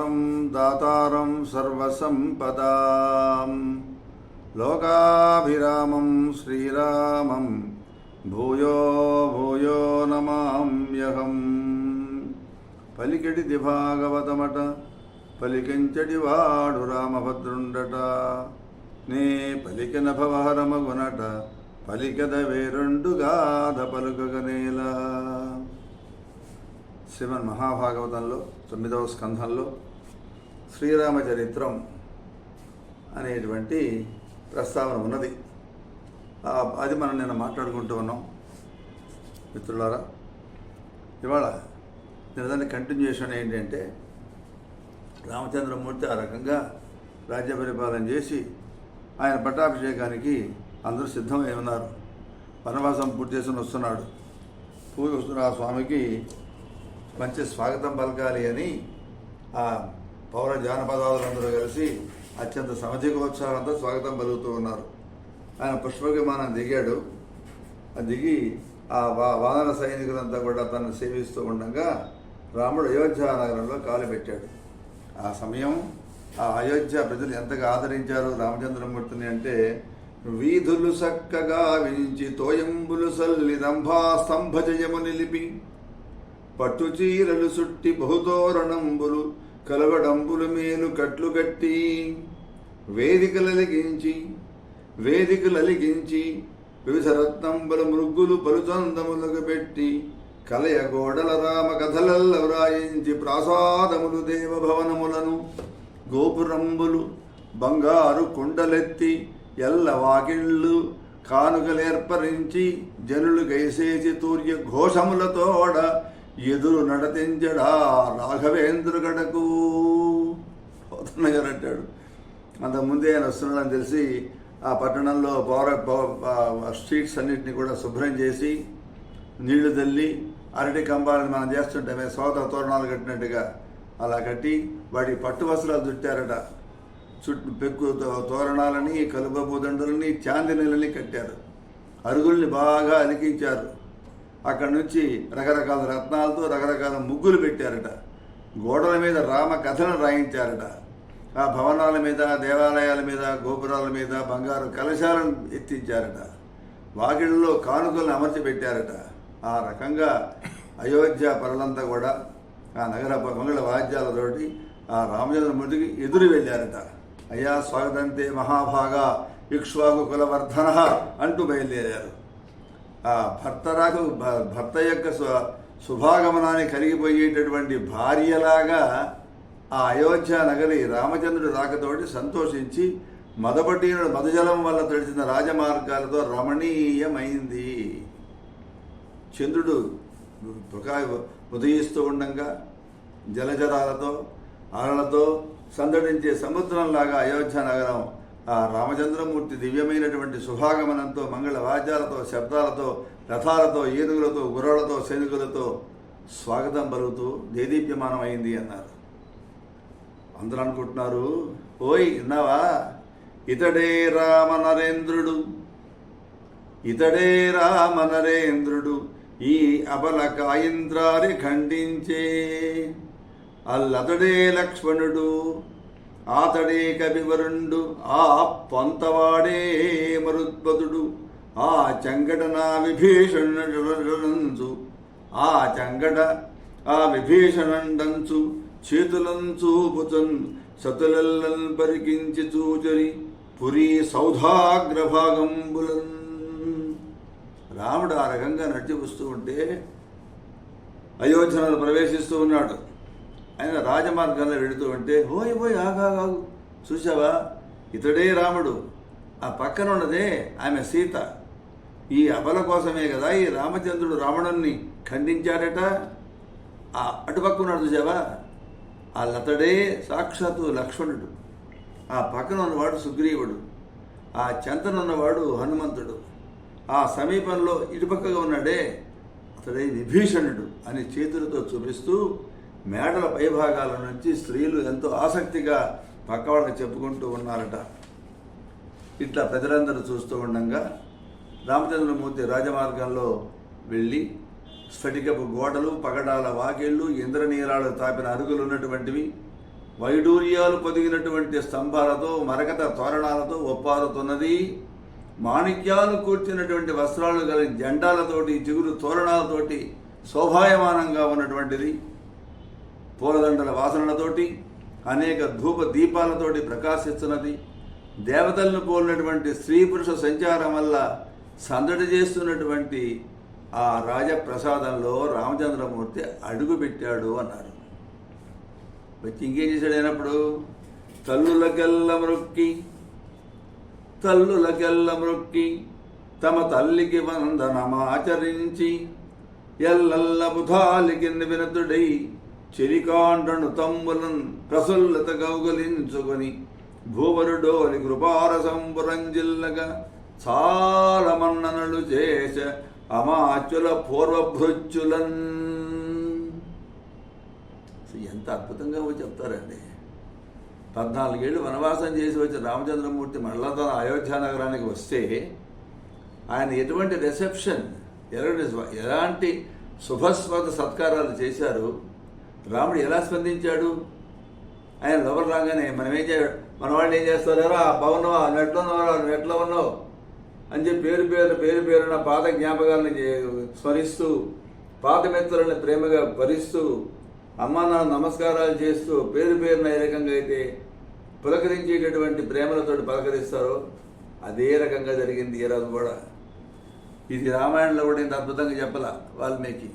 రం దాతారం సర్వసంపదా. లోకాభిరామం శ్రీరామం భూయో భూయో నమామ్యహం. పలికెడి దిభాగవతమట పలికించడి వాడు రామభద్రుండట. నే పలికిన భవహరమగునట పలికద వేరుండుగాధ పలుకగనేలా. శ్రీమన్ మహాభాగవతంలో తొమ్మిదవ స్కంధంలో శ్రీరామచరిత్రం అనేటువంటి ప్రస్తావన ఉన్నది. అది మనం నిన్న మాట్లాడుకుంటూ ఉన్నాం. మిత్రులారా ఇవాళ నిన్న కంటిన్యూషన్ ఏంటంటే రామచంద్రమూర్తి ఆ రకంగా రాజ్య పరిపాలన చేసి ఆయన పట్టాభిషేకానికి అందరూ సిద్ధమై ఉన్నారు. వనవాసం పూర్తి చేసుకుని వస్తున్నాడు. పూజ వస్తున్న ఆ స్వామికి మంచి స్వాగతం పలకాలి అని ఆ పౌర జానపదాలందరూ కలిసి అత్యంత సమధికోత్సాహంతో స్వాగతం పలుకుతూ ఉన్నారు. ఆయన పుష్ప విమానం దిగాడు దిగి ఆ వా- వానర సైనికులంతా కూడా తను సేవిస్తూ ఉండగా రాముడు అయోధ్య నగరంలో కాలు పెట్టాడు. ఆ సమయం ఆ అయోధ్య ప్రజలు ఎంతగా ఆదరించారు రామచంద్రమూర్తిని అంటే వీధులు చక్కగా వించి తోయంబులు సల్లి రంభా స్తంభ జయము నిలిపి పట్టు చీరలు సుట్టి బహుతోరణంబులు కలవడంబులు మేలు కట్లు కట్టి వేదికలలిగించి వేదికలలిగించి వివిధ రత్నంబుల మృగ్గులు పలుచందములకు పెట్టి కలయ గోడల రామ కథలల్ల వ్రాయించి ప్రాసాదములు దేవభవనములను గోపురంబులు బంగారు కుండలెత్తి ఎల్ల వాకిళ్ళు కానుకలేర్పరించి జనులు గైసేసి తూర్య ఘోషములతోడ ఎదురు నడతించడా రాఘవేంద్రుగడకు? పోతన్న గారు అంటాడు. అంతకుముందే ఆయన వస్తున్నాడని తెలిసి ఆ పట్టణంలో పౌర స్ట్రీట్స్ అన్నింటినీ కూడా శుభ్రం చేసి నీళ్ళు తల్లి అరటి కంబాలను మనం చేస్తుంటామే సోత తోరణాలు కట్టినట్టుగా అలా కట్టి వాడి పట్టు వస్త్రాలు చుట్టారట. చుట్టూ పెక్కు తోరణాలని కలుపపు దండలని చాందినీలని కట్టారు. అరుగుల్ని బాగా అలికించారు. అక్కడి నుంచి రకరకాల రత్నాలతో రకరకాల ముగ్గులు పెట్టారట. గోడల మీద రామ కథను రాయించారట. ఆ భవనాల మీద దేవాలయాల మీద గోపురాల మీద బంగారు కలశాలను ఎత్తించారట. వాకిళ్ళలో కానుకలను అమర్చి పెట్టారట. ఆ రకంగా అయోధ్య పరులంతా కూడా ఆ నగర మంగళ వాద్యాలతోటి ఆ రామచంద్రమూర్తికి ఎదురు వెళ్ళారట. అయ్యా స్వాగతంతే మహాభాగా ఇక్ష్వాకు కులవర్ధన అంటూ బయలుదేరారు. భర్త రాక భర్త యొక్క సు- శుభాగమనాన్ని కలిగిపోయేటటువంటి భార్యలాగా ఆ అయోధ్య నగరి రామచంద్రుడు రాకతోటి సంతోషించి మదపటీనుడు మదజలం వల్ల తడిచిన రాజమార్గాలతో రమణీయమైంది. చంద్రుడు ప్రకా ఉదయిస్తూ ఉండంగా జలజలాలతో అలలతో సందడించే సముద్రంలాగా అయోధ్య నగరం ఆ రామచంద్రమూర్తి దివ్యమైనటువంటి శుభాగమనంతో మంగళ వాద్యాలతో శబ్దాలతో రథాలతో ఏనుగులతో గుర్రాలతో సైనికులతో స్వాగతం పలుకుతూ దేదీప్యమానమైంది అన్నారు. అందరూ అనుకుంటున్నారు ఓయ్ విన్నావా? ఇతడే రామ నరేంద్రుడు ఇతడే రామ నరేంద్రుడు ఈ అబల కాయింద్రాన్ని ఖండించే అల్లతడే లక్ష్మణుడు ఆతడే కవివరుండు ఆ పొంతవాడే మరుద్భదుడు ఆ చంగటన విభీషణు ఆ చంగట ఆ విభీషణండంచు చేతులంచూపుచన్ సతులల్లన్ పరికించి చూచరి పురి సౌధాగ్రభాగంబులన్. రాముడు ఆ రకంగా నడిచి వస్తూ ఉంటే అయోధ్యను ప్రవేశిస్తూ ఉన్నాడు. ఆయన రాజమార్గంలో వెళుతూ ఉంటే ఓయ్ ఓయ్ ఆగాగాగు చూసావా ఇతడే రాముడు. ఆ పక్కన ఉన్నదే ఆమె సీత. ఈ అబల కోసమే కదా ఈ రామచంద్రుడు రావణుణ్ణి ఖండించాడట. ఆ అటుపక్క ఉన్నాడు చూసావా ఆ లతడే సాక్షాత్తు లక్ష్మణుడు. ఆ పక్కన ఉన్నవాడు సుగ్రీవుడు. ఆ చెంతన ఉన్నవాడు హనుమంతుడు. ఆ సమీపంలో ఇటుపక్కగా ఉన్నాడే అతడే విభీషణుడు అని చేతులతో చూపిస్తూ మేడల పైభాగాల నుంచి స్త్రీలు ఎంతో ఆసక్తిగా పక్క వాళ్ళకి చెప్పుకుంటూ ఉన్నారట. ఇట్లా ప్రజలందరూ చూస్తూ ఉండగా రామచంద్రమూర్తి రాజమార్గంలో వెళ్ళి స్ఫటికపు గోడలు పగడాల వాకిళ్ళు ఇంద్రనీరాలు తాపిన అరుగులు ఉన్నటువంటివి వైడూర్యాలు పొదిగినటువంటి స్తంభాలతో మరకత తోరణాలతో ఒప్పారుతున్నది. మాణిక్యాలు కూర్చున్నటువంటి వస్త్రాలు గల జెండాలతోటి చిగురు తోరణాలతోటి శోభాయమానంగా ఉన్నటువంటిది. పూలదండల వాసనలతోటి అనేక ధూప దీపాలతోటి ప్రకాశిస్తున్నది. దేవతలను పోలినటువంటి స్త్రీ పురుష సంచారం వల్ల సందడి చేస్తున్నటువంటి ఆ రాజప్రసాదంలో రామచంద్రమూర్తి అడుగుపెట్టాడు అన్నారు. వచ్చి ఇంకేం చేశాడు అయినప్పుడు తల్లులకెల్ల మృక్కి తల్లులకెల్ల మృక్కి తమ తల్లికి వందనమాచరించి ఎల్లల్ల బుధాలికి వినతుడై చెలికాండను తమ్ములను ప్రసుల్లత గౌగలించుకొని భూవరుడోలి కృపారసంపురంజిల్లగా చాలా మన్ననలు చేస అమాచుల పూర్వభృత్యులన్ ఎంత అద్భుతంగా చెప్తారండి. పద్నాలుగేళ్ళు వనవాసం చేసి వచ్చిన రామచంద్రమూర్తి మళ్ళా తన అయోధ్య నగరానికి వస్తే ఆయన ఎటువంటి రిసెప్షన్ ఎలాంటి ఎలాంటి శుభస్వాద సత్కారాలు చేశారు? రాముడు ఎలా స్పందించాడు? ఆయన లోపల రాగానే మనం ఏం చేయ మన వాళ్ళు ఏం చేస్తారా బాగున్నావా? నువ్వు ఎట్లా ఉన్నావా నువ్వు ఎట్లా ఉన్నావు? అని చెప్పి పేరు పేరు పేరు పేరున పాత జ్ఞాపకాలను స్మరిస్తూ పాత మిత్రులను ప్రేమగా భరిస్తూ అమ్మ నా నమస్కారాలు చేస్తూ పేరు పేరున ఏ రకంగా అయితే పులకరించేటటువంటి ప్రేమలతో పలకరిస్తారో అదే రకంగా జరిగింది ఈ రోజు కూడా. ఇది రామాయణంలో కూడా ఇంత అద్భుతంగా చెప్పాల వాల్మీకి?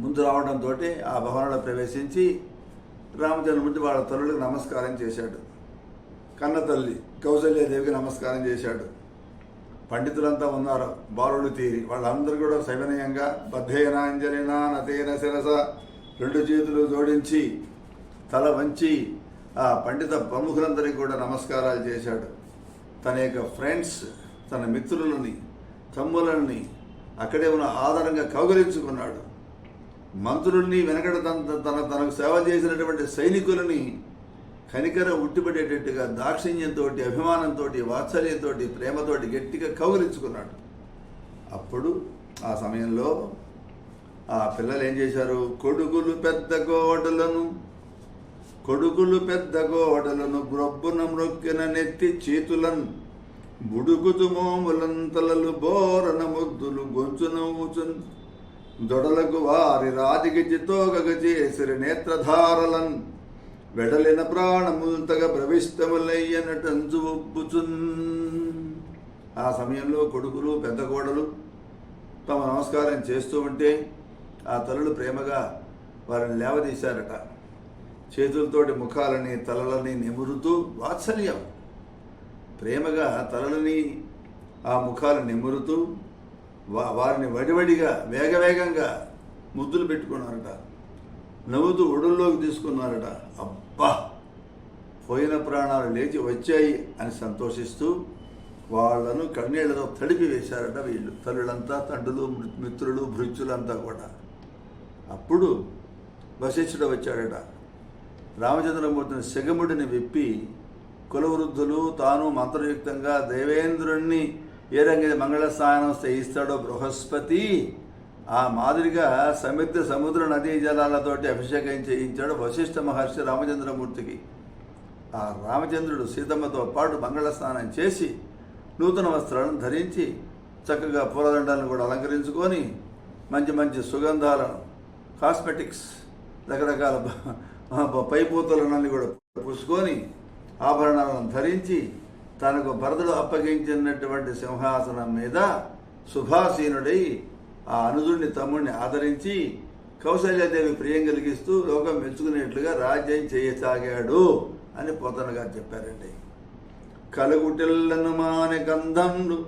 ముందు రావడంతో ఆ భవనంలో ప్రవేశించి రామచంద్రమూర్తి వాళ్ళ తల్లులకు నమస్కారం చేశాడు. కన్న తల్లి కౌసల్యాదేవికి నమస్కారం చేశాడు. పండితులంతా ఉన్నారు. బాలుడు తీరి. వాళ్ళందరూ కూడా సవినయంగా బద్ధేనాంజలినా నతేన శిరస రెండు చేతులు జోడించి తల వంచి ఆ పండిత ప్రముఖులందరికీ కూడా నమస్కారాలు చేశాడు. తన యొక్క ఫ్రెండ్స్ తన మిత్రులని తమ్ములని అక్కడే ఉన్న ఆధారంగా కౌగలించుకున్నాడు. మంత్రుల్ని వెనకడ తన తన తనకు సేవ చేసినటువంటి సైనికులని కనికర ఉట్టిపడేటట్టుగా దాక్షిణ్యంతో అభిమానంతో వాత్సల్యంతో ప్రేమతోటి గట్టిగా కౌగిలించుకున్నాడు. అప్పుడు ఆ సమయంలో ఆ పిల్లలు ఏం చేశారు? కొడుకులు పెద్ద కోటలను కొడుకులు పెద్ద కోటలను గ్రొబ్బున మ్రొక్కిన నెత్తి చేతులన్ బుడుగుతు మోములంతలలు బోరన ముద్దులు గొంచు నవ్వుచున్ దొడలకు వారి రాతికి చితోగగ నేత్రధారలన్. వెడలిన ప్రాణముల్తగ ప్రవిష్టములయ్యనటంచు ఒప్పుచున్. ఆ సమయంలో కొడుకులు పెద్ద కోడలు తమ నమస్కారం చేస్తూ ఉంటే ఆ తల్లులు ప్రేమగా వారిని లేవదీశారట. చేతులతోటి ముఖాలని తలలని నిమురుతూ వాత్సల్యం. ప్రేమగా తలలని ఆ ముఖాలు నిమురుతూ వారిని వడివడిగా వేగవేగంగా ముద్దులు పెట్టుకున్నారట. నవ్వుతూ ఒడుల్లోకి తీసుకున్నారట. అబ్బా! పోయిన ప్రాణాలు లేచి వచ్చాయి అని సంతోషిస్తూ వాళ్ళను కన్నీళ్ళతో తడిపి వేశారట వీళ్ళు. తల్లులంతా తండ్రులు మిత్రులు భృత్యులంతా కూడా. అప్పుడు వశిష్ఠుడు వచ్చాడట. రామచంద్రమూర్తిని శగముడిని విప్పి కులవృద్ధులు తాను మంత్రయుక్తంగా దేవేంద్రుణ్ణి ఏ రంగ మంగళ స్నానం చేయిస్తాడో బృహస్పతి ఆ మాదిరిగా సముద్ర సముద్ర నదీ జలాలతోటి అభిషేకం చేయించాడు వశిష్ఠ మహర్షి రామచంద్రమూర్తికి. ఆ రామచంద్రుడు సీతమ్మతో పాటు మంగళ స్నానం చేసి నూతన వస్త్రాలను ధరించి చక్కగా పూలదండాలను కూడా అలంకరించుకొని మంచి మంచి సుగంధాలను కాస్మెటిక్స్ రకరకాల బ- కూడా పూసుకొని ఆభరణాలను ధరించి తనకు భరతుడు అప్పగించినటువంటి సింహాసనం మీద సుభాసీనుడై ఆ అనుజుడిని తమ్ముడిని ఆదరించి కౌశల్యాదేవి ప్రియం కలిగిస్తూ లోకం మెచ్చుకునేట్లుగా రాజ్యం చేయసాగాడు అని పోతన గారు చెప్పారండి. కలుగుటెల్లను మాని గంధండు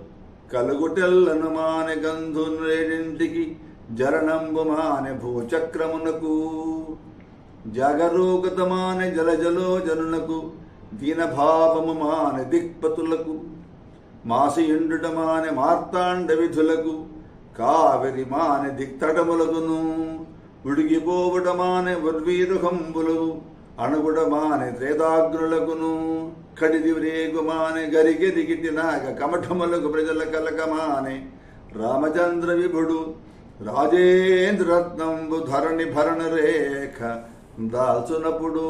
కలుగుటెల్లను మాని గంధునేడింటికి జరణంబు మాని భూచక్రమునకు జాగరూకతమాని జలజలో జనునకు దీనభావము మానె దిక్పతులకు మాసియుండుట మానె మార్తాండ విధులకు కావిరి మానె దిక్తటములకును ఉడిగిపోవుట మానె ఉర్వీరుహంబులు అణుగుడ మానె త్రేదాగ్రులకును కడిది రేగుమాని మానె గరిగెదిగిటి నాగ కమఠములకు ప్రజల కలకమాని రామచంద్ర విభుడు రాజేంద్రరత్నంబు ధరణి భరణ రేఖ దాల్చునప్పుడు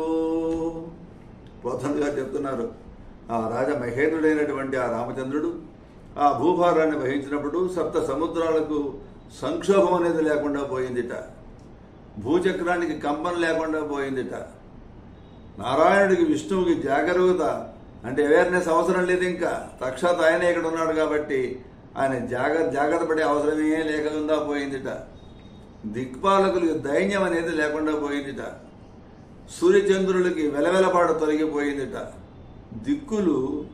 పోతంగా చెప్తున్నారు. ఆ రాజా మహేంద్రుడైనటువంటి ఆ రామచంద్రుడు ఆ భూభారాన్ని వహించినప్పుడు సప్త సముద్రాలకు సంక్షోభం అనేది లేకుండా పోయిందిట. భూచక్రానికి కంపన లేకుండా పోయిందిట. నారాయణుడికి విష్ణువుకి జాగరూకత అంటే అవేర్నెస్ అవసరం లేదు ఇంకా. సాక్షాత్ ఆయనే ఇక్కడ ఉన్నాడు కాబట్టి ఆయన జాగ్రత్త జాగ్రత్త పడే అవసరమే లేకుండా పోయిందిట. దిక్పాలకులకు దైన్యం అనేది లేకుండా పోయిందిట. సూర్యచంద్రులకి వెలవెలపాటు తొలగిపోయిందిట. దిక్కులు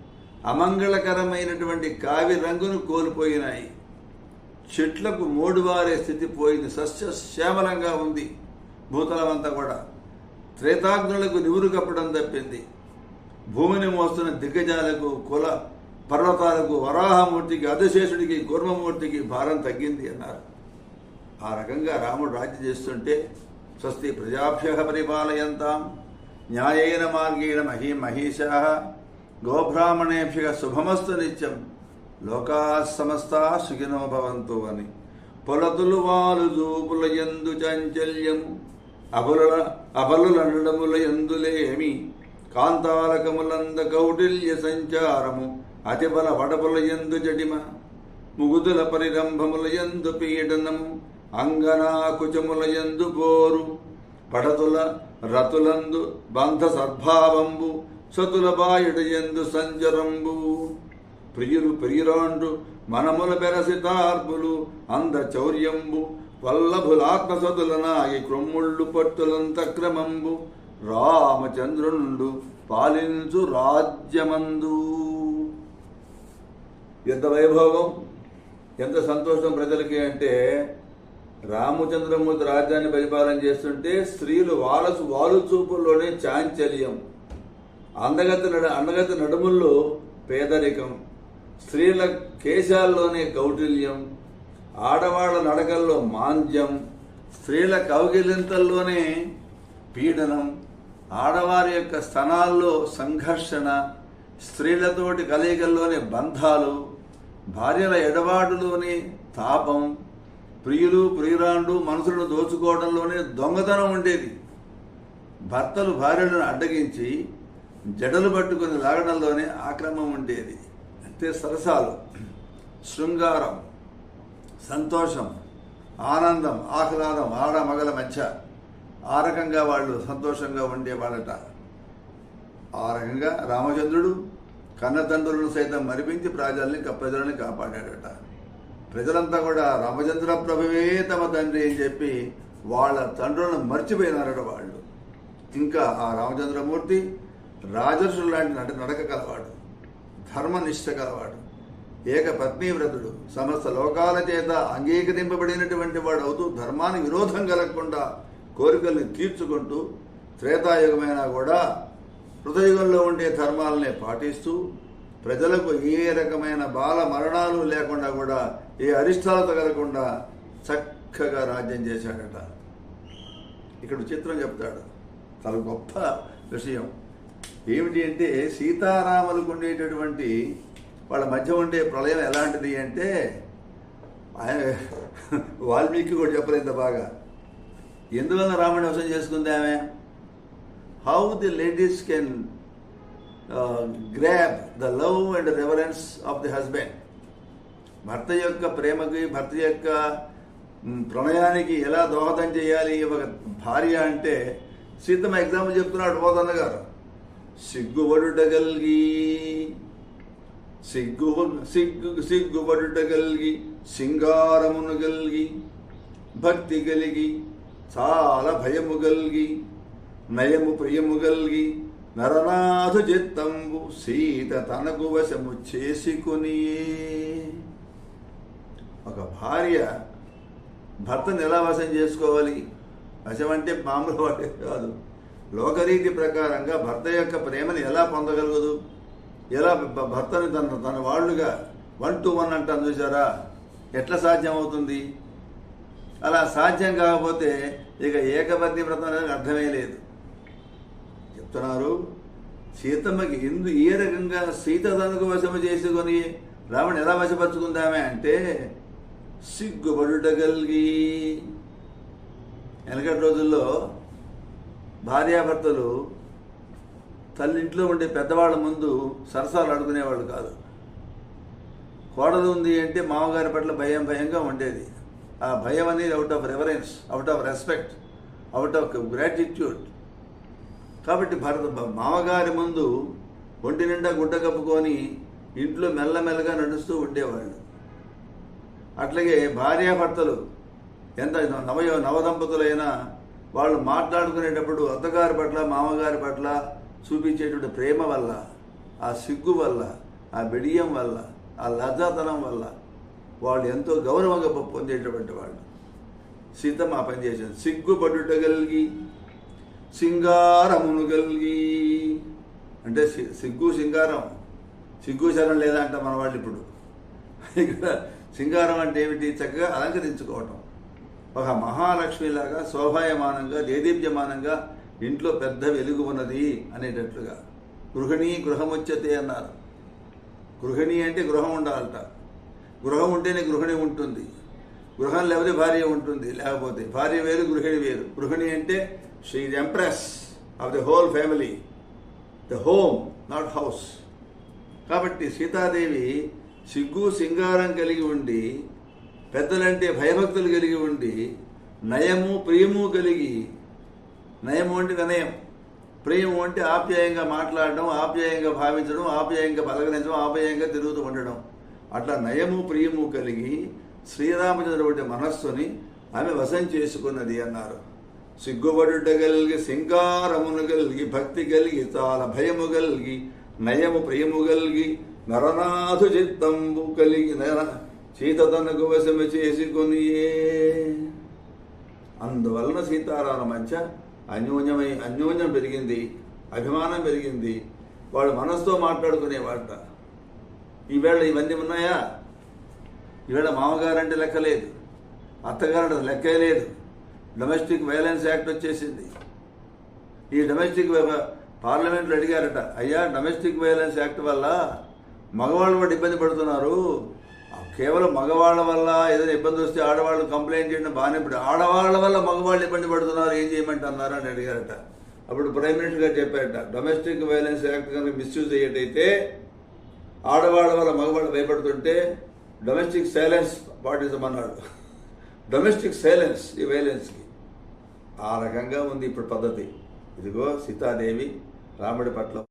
అమంగళకరమైనటువంటి కావి రంగును కోల్పోయినాయి. చెట్లకు మోడువారే స్థితి పోయింది. సస్య శ్యామలంగా ఉంది భూతలం అంతా కూడా. త్రేతాగ్నులకు నివురు కప్పడం తప్పింది. భూమిని మోస్తున్న దిగ్గజాలకు కుల పర్వతాలకు వరాహమూర్తికి అధశేషుడికి కూర్మమూర్తికి భారం తగ్గింది అన్నారు. ఆ రకంగా రాముడు రాజ్యం చేస్తుంటే స్వస్తి ప్రజాభ్య పరిపాలయంతాం. న్యాయేన మార్గేణ మహీ మహిషా. గోబ్రాహ్మణేభ్య శుభమస్తు నిత్యం. లోకా సమస్తా సుఖినో భవంతు అని. పొలతులు వాలు జూపుల ఎందు చాంచల్యము అబలుల అబలులనడముల ఎందులేమి కాంతాలకములంద కౌటిల్య సంచారము. అతిబల వడబుల ఎందు జడిమ. ముగుదుల పరిరంభముల ఎందు పీడనము. అంగనా కుచముల ఎందు పోరు పడతుల రతులందు బంధ సద్భావంబు సతుల బాయుడు ఎందు సంజరంబు. ప్రియులు ప్రియురాండు మనముల బెరసితార్పులు అంద చౌర్యంబు వల్లభులాత్మ సతుల నాయి క్రొమ్ముళ్ళు పట్టులంత క్రమంబు రామచంద్రుండు పాలించు రాజ్యమందు. ఎంత వైభవం ఎంత సంతోషం ప్రజలకి అంటే రామచంద్రమూర్తి రాజ్యాన్ని పరిపాలన చేస్తుంటే స్త్రీలు వాలసు వాలు చూపుల్లోనే చాంచల్యం. అందగతి నడ అందగతి నడుముల్లో పేదరికం. స్త్రీల కేశాల్లోనే కౌటిల్యం. ఆడవాళ్ళ నడకల్లో మాంద్యం. స్త్రీల కౌగిలింతల్లోనే పీడనం. ఆడవారి యొక్క స్థనాల్లో సంఘర్షణ. స్త్రీలతోటి కలయికల్లోనే బంధాలు. భార్యల ఎడబాటులోనే తాపం. ప్రియులు ప్రియురాండు మనసులను దోచుకోవడంలోనే దొంగతనం ఉండేది. భర్తలు భార్యలను అడ్డగించి జడలు పట్టుకుని లాగడంలోనే ఆక్రమం ఉండేది. అంతే సరసాలు. శృంగారం సంతోషం ఆనందం ఆహ్లాదం ఆడ మగల మధ్య ఆ రకంగా వాళ్ళు సంతోషంగా ఉండేవాడట ఆ రకంగా రామచంద్రుడు కన్నతండ్రులను సైతం మరిపించి ప్రజల్ని ప్రజలని కాపాడాడట. ప్రజలంతా కూడా రామచంద్ర ప్రభువే తమ తండ్రి అని చెప్పి వాళ్ళ తండ్రులను మర్చిపోయినారట వాళ్ళు. ఇంకా ఆ రామచంద్రమూర్తి రాజర్షులు లాంటి నట నడక కలవాడు ధర్మనిష్ట కలవాడు ఏక పత్నీవ్రతుడు సమస్త లోకాల చేత అంగీకరింపబడినటువంటి వాడు అవుతూ ధర్మానికి విరోధం కలగకుండా కోరికల్ని తీర్చుకుంటూ త్రేతాయుగమైనా కూడా హృదయుగంలో ఉండే ధర్మాలనే పాటిస్తూ ప్రజలకు ఏ రకమైన బాల మరణాలు లేకుండా కూడా ఏ అరిష్టాలు తగలకుండా చక్కగా రాజ్యం చేశాడట. ఇక్కడ చిత్రం చెప్తాడు. చాలా గొప్ప విషయం. ఏమిటి అంటే సీతారాములకు ఉండేటటువంటి వాళ్ళ మధ్య ఉండే ప్రళయం ఎలాంటిది అంటే ఆయన వాల్మీకి కూడా చెప్పలేదు బాగా. ఎందువల్ల రామణ వసం చేసుకుంది ఆమె? How the ladies can grab the love and reverence of the husband భర్త యొక్క ప్రేమకి భర్త యొక్క ప్రణయానికి ఎలా దోహదం చేయాలి? ఒక భార్య అంటే సీతమ్మ ఎగ్జాంపుల్ చెప్తున్నాడు పోతన్న గారు. సిగ్గుబడుటగలిగి సిగ్గు సిగ్గు సిగ్గుబడుట కలిగి సింగారమును కలిగి భక్తి కలిగి చాలా భయము కలిగి నయము ప్రియము కలిగి నరనాథు చిత్తంబు సీత తనకు వశము చేసుకుని ఒక భార్య భర్తను ఎలా వశం చేసుకోవాలి? వశం అంటే మామూలు వాడే కాదు. లోకరీతి ప్రకారంగా భర్త యొక్క ప్రేమను ఎలా పొందగలగదు ఎలా భర్తను భర్తని తన తన వాళ్ళుగా వన్ టు వన్ అంటాను చూసారా ఎట్లా సాధ్యం అవుతుంది అలా సాధ్యం కాకపోతే ఇక ఏకపత్ని వ్రతం అనేది అర్థమే లేదు. చెప్తున్నారు సీతమ్మకి ఎందు ఏ రకంగా సీత తనకు వశము చేసుకొని రావణ్ ఎలా వశపరుచుకుందామే అంటే సిగ్గుబడుట కలిగి వెనకటి రోజుల్లో భార్యాభర్తలు తల్లింట్లో ఉండే పెద్దవాళ్ళ ముందు సరసాలు అడుగునేవాళ్ళు కాదు. కోడలు ఉంది అంటే మామగారి పట్ల భయం భయంగా ఉండేది. ఆ భయం అనేది out of reverence out of respect out of gratitude కాబట్టి భరత మామగారి ముందు ఒంటి నిండా గుడ్డ కప్పుకొని ఇంట్లో మెల్లమెల్లగా నడుస్తూ ఉండేవాళ్ళు. అట్లాగే భార్యాభర్తలు ఎంత నవ నవదంపతులైనా వాళ్ళు మాట్లాడుకునేటప్పుడు అత్తగారి పట్ల మామగారి పట్ల చూపించేటువంటి ప్రేమ వల్ల ఆ సిగ్గు వల్ల ఆ బిడియం వల్ల ఆ లజ్జాతనం వల్ల వాళ్ళు ఎంతో గౌరవంగా పొందేటటువంటి వాళ్ళు. సీతమ్మ ఆ పని చేసింది సిగ్గుపడుట కలిగి సింగారమును కలిగి. అంటే సిగ్గు సింగారం. సిగ్గు శరం లేదా అంట మన వాళ్ళు ఇప్పుడు. ఇక్కడ సింగారం అంటే ఏమిటి? చక్కగా అలంకరించుకోవటం. ఒక మహాలక్ష్మిలాగా శోభాయమానంగా దేదీప్యమానంగా ఇంట్లో పెద్ద వెలుగు ఉన్నది అనేటట్లుగా. గృహిణి గృహముచ్చతే అన్నారు. గృహిణి అంటే గృహం ఉండాలట. గృహం ఉంటేనే గృహిణి ఉంటుంది. గృహం లేకపోతే భార్య ఉంటుంది లేకపోతే భార్య వేరు గృహిణి వేరు. గృహిణి అంటే she empress of the whole family the home not house కాబట్టి సీతాదేవి సిగ్గు సింగారం కలిగి ఉండి పెద్దలంటే భయభక్తులు కలిగి ఉండి నయము ప్రియము కలిగి నయము అంటే వినయం ప్రియము అంటే ఆప్యాయంగా మాట్లాడడం ఆప్యాయంగా భావించడం ఆప్యాయంగా పలకరించడం ఆప్యాయంగా తిరుగుతూ ఉండడం. అట్లా నయము ప్రియము కలిగి శ్రీరామచంద్రుడి మనస్సుని ఆమె వశం చేసుకున్నది అన్నారు. సిగ్గుబడుట కలిగి సింగారమును కలిగి భక్తి కలిగి చాలా భయము కలిగి నయము ప్రియము కలిగి నరనాథు చిత్తంబు కలిగి నర సీత తనకు వశము చేసుకొనియే. అందువలన సీతారామ మధ్య అన్యోన్యమై అన్యోన్యం పెరిగింది అభిమానం పెరిగింది. వాడు మనసుతో మాట్లాడుకునేవాట ఈవేళ ఇవన్నీ ఉన్నాయా? ఈవేళ మామగారు అంటే లెక్కలేదు అత్తగారు అంటే లెక్కే లేదు. డొమెస్టిక్ వైలెన్స్ యాక్ట్ వచ్చేసింది. ఈ డొమెస్టిక్ పార్లమెంట్లో అడిగారట అయ్యా డొమెస్టిక్ వైలెన్స్ యాక్ట్ వల్ల మగవాళ్ళు కూడా ఇబ్బంది పడుతున్నారు. కేవలం మగవాళ్ళ వల్ల ఏదైనా ఇబ్బంది వస్తే ఆడవాళ్ళు కంప్లైంట్ చేయడం బాగానే పడి ఆడవాళ్ళ వల్ల మగవాళ్ళు ఇబ్బంది పడుతున్నారు ఏం చేయమంటున్నారు? అని అడిగారట. అప్పుడు ప్రైమ్ మినిస్టర్ గారు చెప్పారట డొమెస్టిక్ వైలెన్స్ యాక్ట్ కనుక మిస్యూజ్ అయ్యేటైతే ఆడవాళ్ళ వల్ల మగవాళ్ళు భయపడుతుంటే డొమెస్టిక్ సైలెన్స్ పాటించమన్నాడు డొమెస్టిక్ సైలెన్స్ ఈ వైలెన్స్కి ఆ రకంగా ఉంది ఇప్పుడు పద్ధతి. ఇదిగో సీతాదేవి రాముడి పట్ల